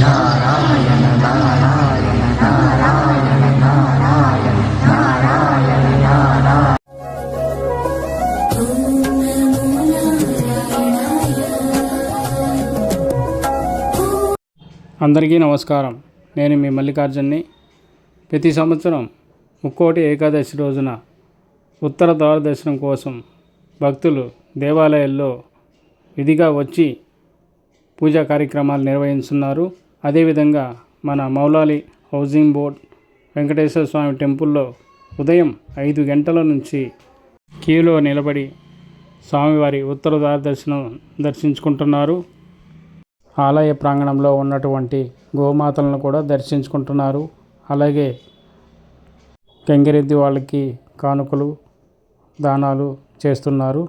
నారాయణ నారాయణ నారాయణ నారాయణ నారాయణ నారాయణ అందరికీ నమస్కారం. నేను మీ మల్లికార్జున్ని. ప్రతి సంవత్సరం ముక్కోటి ఏకాదశి రోజున ఉత్తర ద్వార దర్శనం కోసం భక్తులు దేవాలయాల్లో విధిగా వచ్చి పూజా కార్యక్రమాలు నిర్వహిస్తున్నారు. అదేవిధంగా మన మౌలాలి హౌసింగ్ బోర్డ్ వెంకటేశ్వర స్వామి టెంపుల్లో ఉదయం ఐదు గంటల నుంచి క్యూలో నిలబడి స్వామివారి ఉత్తర దర్శనం దర్శించుకుంటున్నారు. ఆలయ ప్రాంగణంలో ఉన్నటువంటి గోమాతలను కూడా దర్శించుకుంటున్నారు. అలాగే గంగిరెద్ది వాళ్ళకి కానుకలు దానాలు చేస్తున్నారు.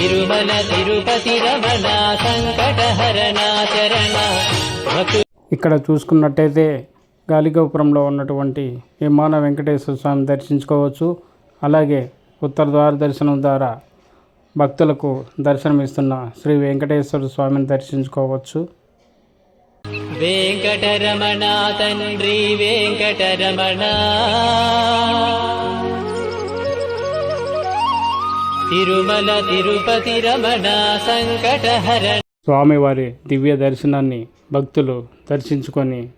తిరుమల తిరుపతి రమణ ఇక్కడ చూసుకున్నట్టయితే గాలిగోపురంలో ఉన్నటువంటి విమాన వెంకటేశ్వర స్వామి దర్శించుకోవచ్చు. అలాగే ఉత్తర ద్వార దర్శనం ద్వారా భక్తులకు దర్శనమిస్తున్న శ్రీ వెంకటేశ్వర స్వామిని దర్శించుకోవచ్చు. వెంకటరమణ తండ్రి వెంకటరమణ. తిరుమల తిరుపతి రమణ సంకటహరణ. స్వామివారి దివ్య దర్శనాన్ని భక్తులు దర్శించుకొని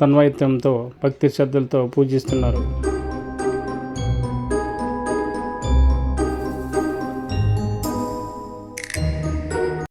తన్వైత్యంతో భక్తి శ్రద్ధలతో పూజిస్తున్నారు.